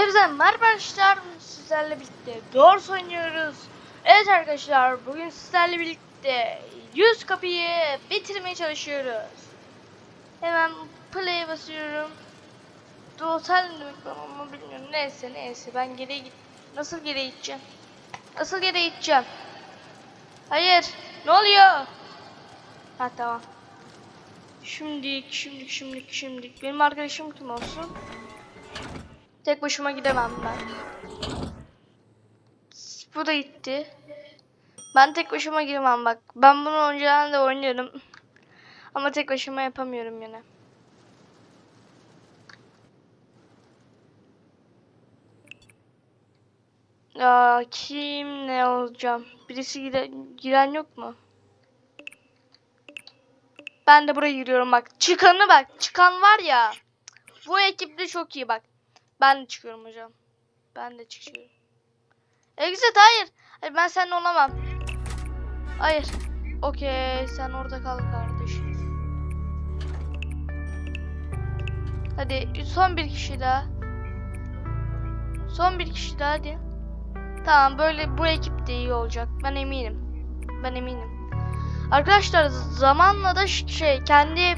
Hepinize merhaba arkadaşlar. Sizlerle birlikte Doors oynuyoruz. Evet arkadaşlar bugün sizlerle birlikte 100 kapıyı bitirmeye çalışıyoruz. Hemen play basıyorum. Ne demek onu bilmiyorum. Neyse neyse ben geriye git. Nasıl geriye gideceğim? Nasıl geriye gideceğim? Hayır. Ne oluyor? Ha tamam. Şimdilik, şimdilik, şimdilik, şimdilik. Benim arkadaşım kim olsun? Tek başıma gidemem ben. Bu da gitti. Ben tek başıma giremem bak. Ben bunu önceden de oynuyorum. Ama tek başıma yapamıyorum yine. Ya kim ne olacağım? Birisi gire, giren yok mu? Ben de buraya giriyorum bak. Çıkanı bak. Çıkan var ya. Bu ekipte çok iyi bak. Ben de çıkıyorum hocam. Ben de çıkıyorum. Exit hayır. Hayır ben seninle olamam. Hayır. Okey sen orada kal kardeşim. Hadi son bir kişi daha. Son bir kişi daha hadi. Tamam böyle bu ekip de iyi olacak. Ben eminim. Ben eminim. Arkadaşlar zamanla da şey kendi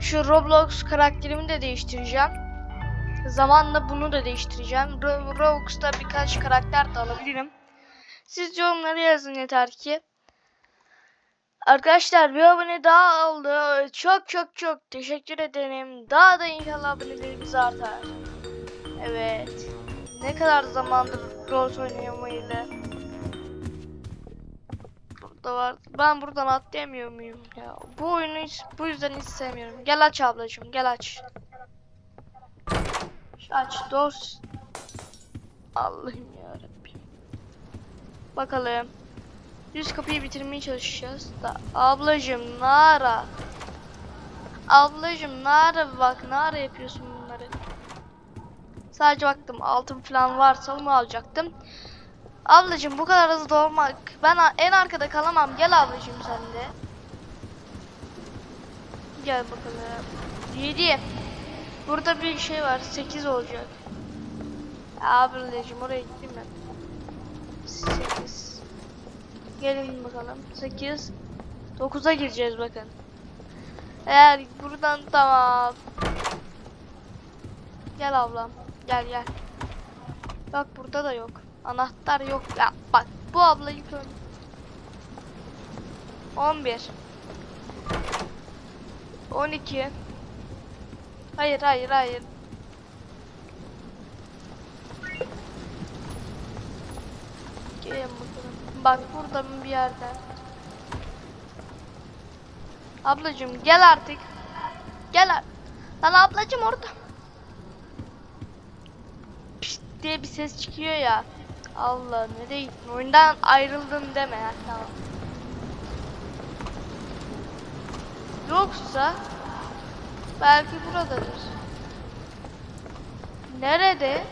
şu Roblox karakterimi de değiştireceğim. Zamanla bunu da değiştireceğim. Ro- Roblox'ta birkaç karakter de alabilirim. Siz yorumları yazın yeter ki. Arkadaşlar bir abone daha oldu. Çok çok çok teşekkür ederim. Daha da inşallah abonelerimiz artar. Evet. Ne kadar zamandır Roblox oynayamayla. Burada var. Ben buradan atlayamıyor muyum ya? Bu oyunu hiç, bu yüzden hiç sevmiyorum. Gel aç ablacığım gel aç. Şu Aç dost. Allah'ım ya Bakalım. Yüz kapıyı bitirmeye çalışacağız da. Ablacığım Nara. Ablacığım Nara bak Nara yapıyorsun bunları. Sadece baktım altın falan varsa onu alacaktım. Ablacığım bu kadar hızlı olmak. Ben en arkada kalamam. Gel ablacığım sen de. Gel bakalım. 7. Burada bir şey var. 8 olacak. Ablacığım oraya gittim ben. 8. Gelin bakalım. 8. 9'a gireceğiz bakın. Eğer buradan tamam. Gel ablam. Gel gel. Bak burada da yok. Anahtar yok. Ya bak bu ablayı kör. 11 12 Hayır hayır hayır. Gelin. Bak burada mı bir yerde. Ablacığım gel artık. Gel ar- Lan ablacığım orada. Pişt diye bir ses çıkıyor ya. Allah nereye gittin? Oyundan ayrıldın deme ya. Tamam. Yoksa belki buradadır. Nerede?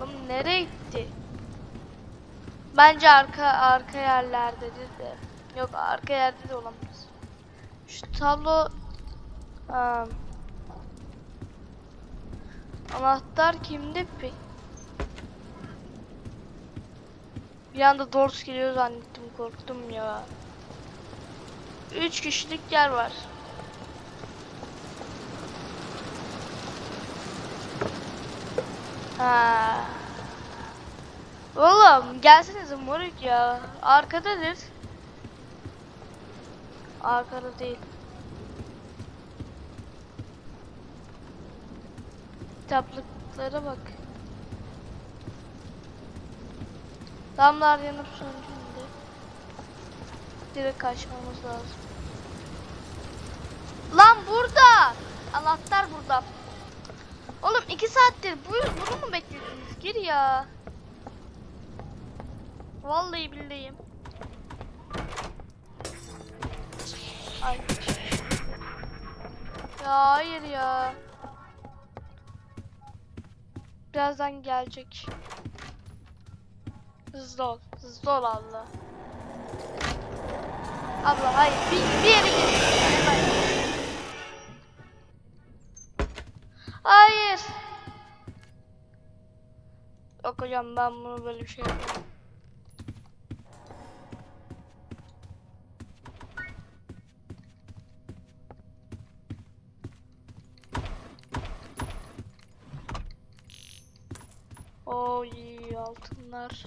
Oğlum nereye gitti? Bence arka arka yerlerdedir de. Yok arka yerde de olamaz. Şu tablo Aa, anahtar kimde peki? Bir anda Dors geliyor zannettim korktum ya. Üç kişilik yer var. Oğlum gelsenize moruk ya. Arkadadır. Arkada değil. Kitaplıklara bak. Damlar yanıp söndüğünde direkt kaçmamız lazım. Lan burada! Anahtar burada. Oğlum iki saattir bu bunu mu beklediniz? Gir ya. Vallahi billahi. Ay. Ya hayır ya. Birazdan gelecek. Hızlı ol. Hızlı ol abla. Abla hayır. Bir, bir yere git. Hayır. Hayır. Yok hocam ben bunu böyle şey yapamam. Altınlar.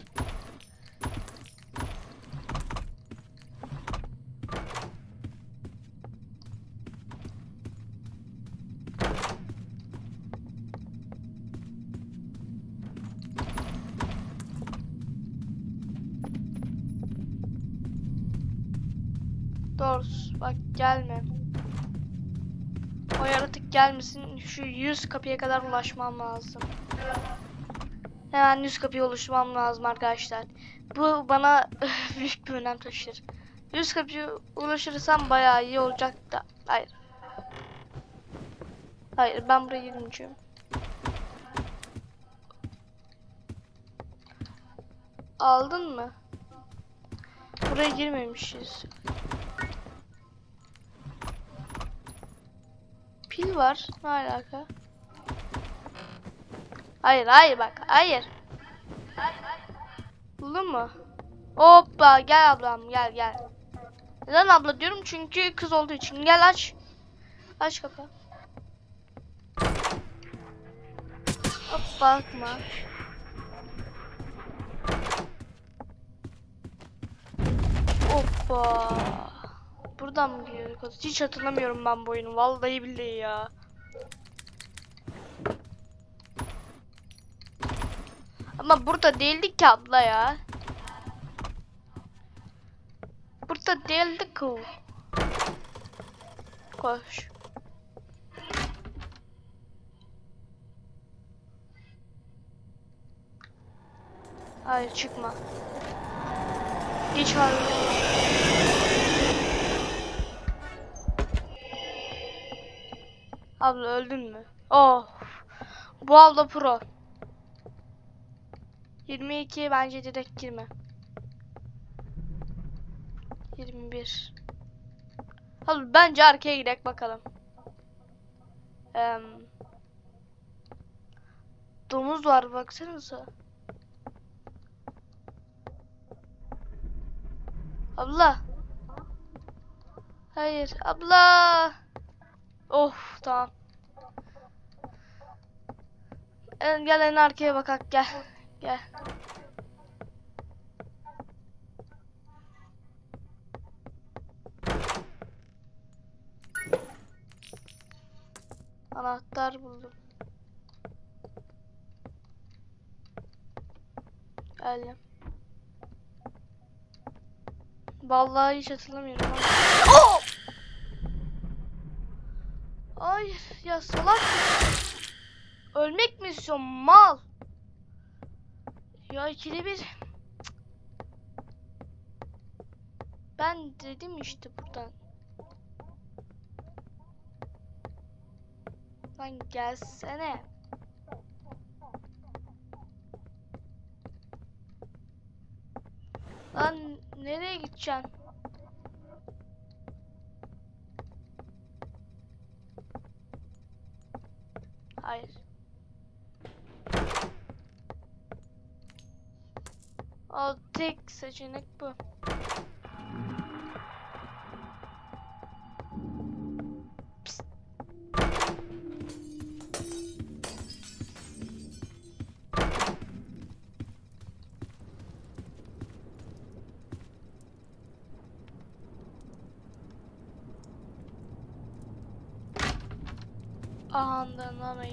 Doğrusu bak gelme. O yaratık gelmesin. Şu 100 kapıya kadar ulaşmam lazım. Hemen 100 kapıya ulaşmam lazım arkadaşlar. Bu bana büyük bir önem taşır. 100 kapıya ulaşırsam bayağı iyi olacak da. Hayır. Hayır ben buraya girmeyeceğim. Aldın mı? Buraya girmemişiz. Var. Ne alaka? Hayır hayır bak hayır. Buldun mu? Hoppa gel ablam gel gel. Neden abla diyorum çünkü kız olduğu için. Gel aç. Aç kapı. Hop bakma. Hoppa. Buradan mı giriyorduk? Hiç hatırlamıyorum ben bu oyunu. Vallahi billahi ya. Ama burada değildik ki abla ya. Burada değildik o. Koş. Hayır çıkma. Hiç harbi. Abla öldün mü? Oh. Bu abla pro. 22 bence direkt girme. 21. Abi bence arkaya gidelim bakalım. Em, domuz var baksanıza. Abla. Hayır abla. Of tamam. En, gel en arkaya bakak gel. Gel. Anahtar buldum. Geldim. Vallahi hiç hatırlamıyorum. Oh! Hayır ya salak. Ölmek mi istiyorsun mal? Ya ikili bir. Ben dedim işte buradan. Lan gelsene. Lan nereye gideceksin? Hayır. O tek seçenek bu. Psst. Ahandan ama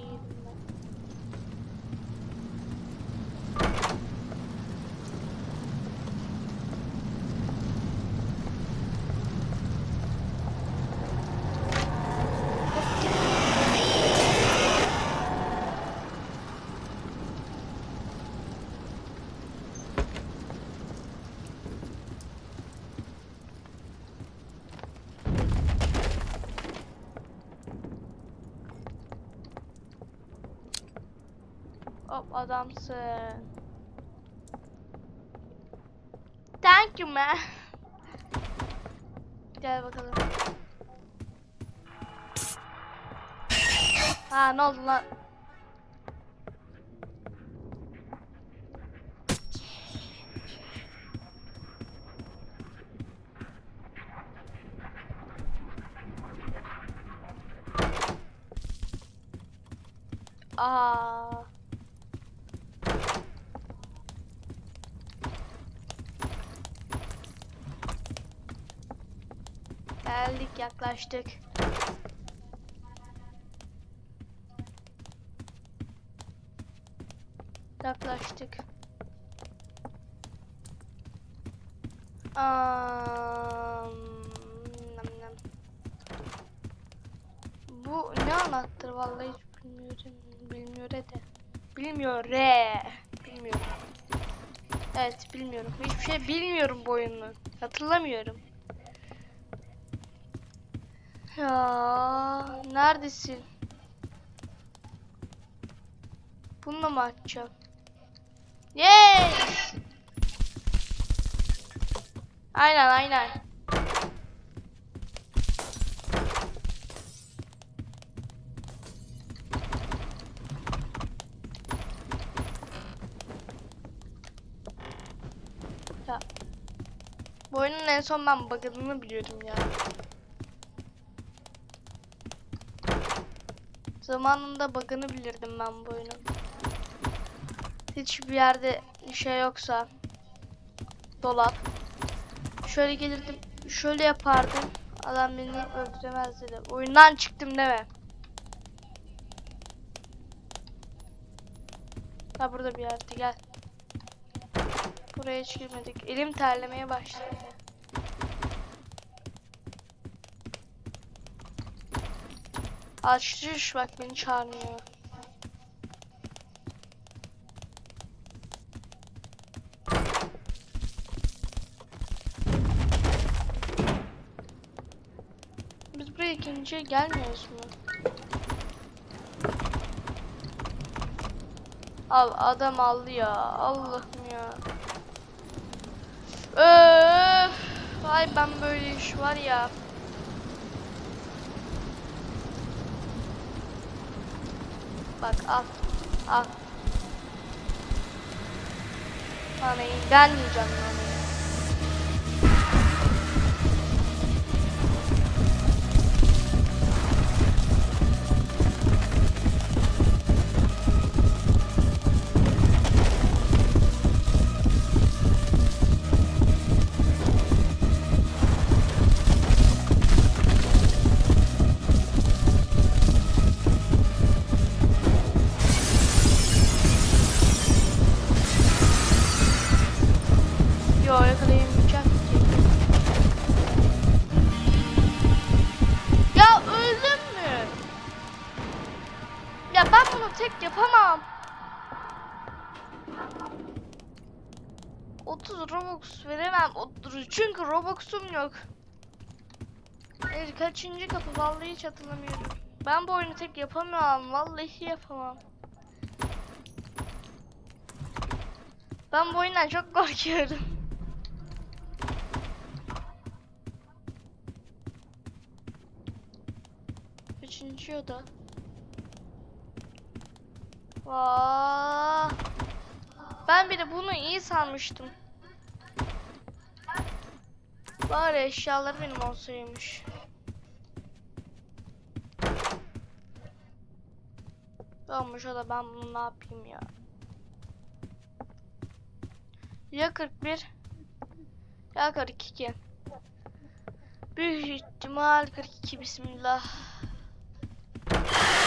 adamsın. Thank you man. Gel bakalım. Ha ne oldu lan? Aa. Geldik yaklaştık. Yaklaştık. Nam. Bu ne anlattır vallahi hiç bilmiyorum. Bilmiyor de. Bilmiyor re. Bilmiyorum. Evet bilmiyorum. Hiçbir şey bilmiyorum bu oyunu. Hatırlamıyorum. Ya neredesin? Bununla mı açacağım? Yes! Aynen aynen. Ya. Bu oyunun en son ben bug'ını biliyordum ya. Zamanında bug'ını bilirdim ben bu oyunun. Hiçbir yerde şey yoksa dolap. Şöyle gelirdim, şöyle yapardım. Adam beni öldüremez dedi. Oyundan çıktım deme. Ha burada bir yerde gel. Buraya hiç girmedik. Elim terlemeye başladı. Açış bak beni çağırmıyor. Biz buraya ikinciye gelmiyoruz mu? Al adam aldı ya. Allah'ım ya. Öf. Ay ben böyle iş var ya. Bak al. Al. Naneyi ben yiyeceğim naneyi. Bunu tek yapamam. 30 Robux veremem. Çünkü Robux'um yok. Evet, kaçıncı kapı vallahi hiç hatırlamıyorum. Ben bu oyunu tek yapamam. Vallahi yapamam. Ben bu oyundan çok korkuyorum. Üçüncü oda. Vaa. Ben bir de bunu iyi sanmıştım. Bari eşyalar benim olsaymış. Olmuş o da ben bunu ne yapayım ya. Ya 41 ya 42. Büyük ihtimal 42 bismillah.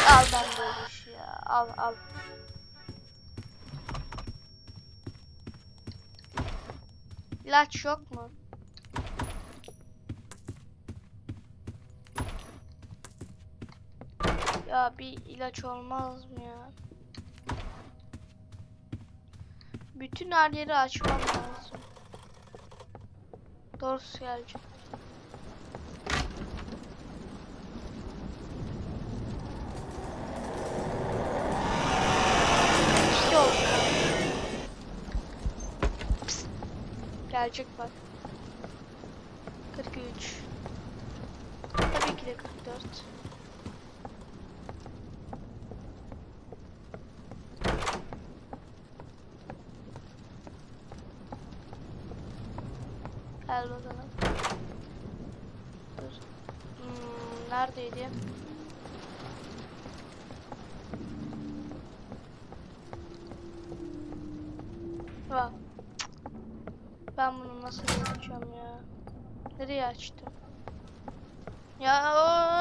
Al ben iş ya. Al al. İlaç yok mu? Ya bir ilaç olmaz mı ya? Bütün her yeri açmam lazım. Doğrusu gelecek. İşte oldu. Psst. Gelecek bak. 43. Tabii ki de 44. Gel bakalım. Dur. Hmm, neredeydi? Bak. Ben bunu nasıl yapacağım ya? Nereye açtım? Ya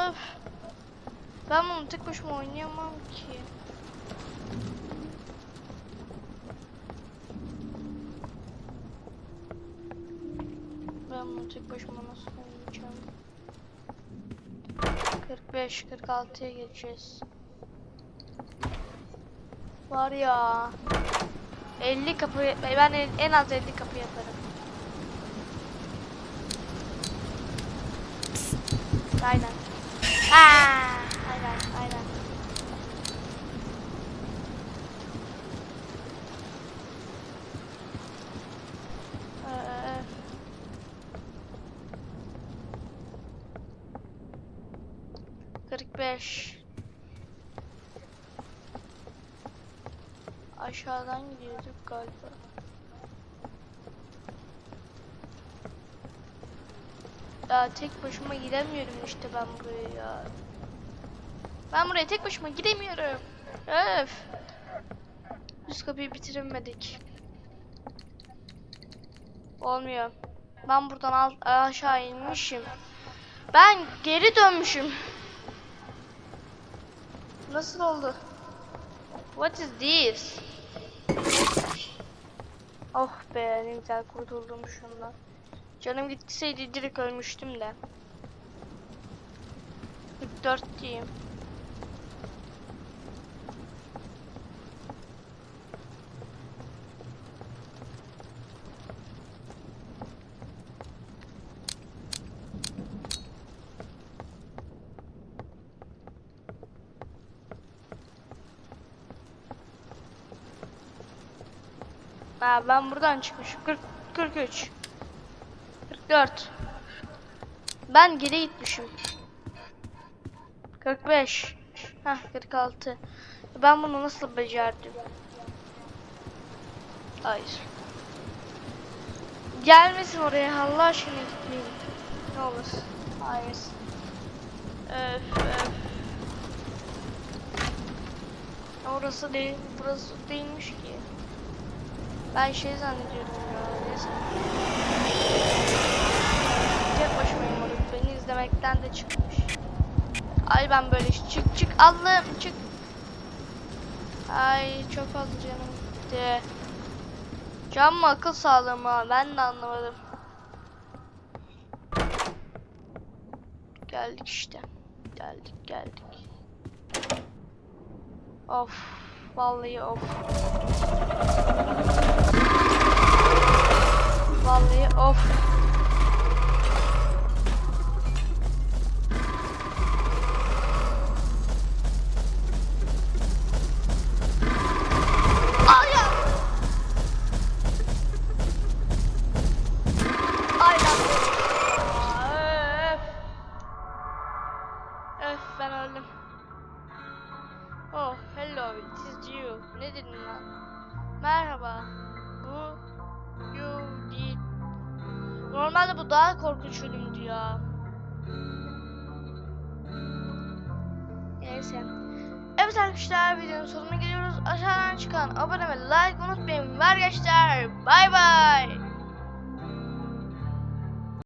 of. Ben bunu tek başıma oynayamam ki. Ben bunu tek başıma nasıl oynayacağım? 45 46'ya geçeceğiz. Var ya. 50 kapı ben en- en az 50 kapı yaparım. Aynen. Aa, aynen, aynen. Ee, Kırk beş. Aşağıdan gidiyorduk galiba. Ya tek başıma gidemiyorum işte ben buraya ya. Ben buraya tek başıma gidemiyorum. Öf. Üst kapıyı bitiremedik. Olmuyor. Ben buradan aşağı inmişim. Ben geri dönmüşüm. Nasıl oldu? What is this? Oh be ne güzel kurtuldum şundan. Canım gitseydi direkt ölmüştüm de. 44 diyeyim. Ben buradan çıkmışım. 40, 43. 44. Ben geri gitmişim. 45. Heh 46. Ben bunu nasıl becerdim? Hayır. Gelmesin oraya Allah aşkına gitmeyin. Ne olur. Hayır. Öf öf. Orası değil, burası değilmiş ki. Ben şey zannediyorum ya. Neyse. Tek başımayım moruk. Beni izlemekten de çıkmış. Ay ben böyle çık çık Allah'ım çık. Ay çok fazla canım gitti. Can mı akıl sağlığı mı? Ben de anlamadım. Geldik işte. Geldik geldik. Of. Vallahi of. Vallahi of.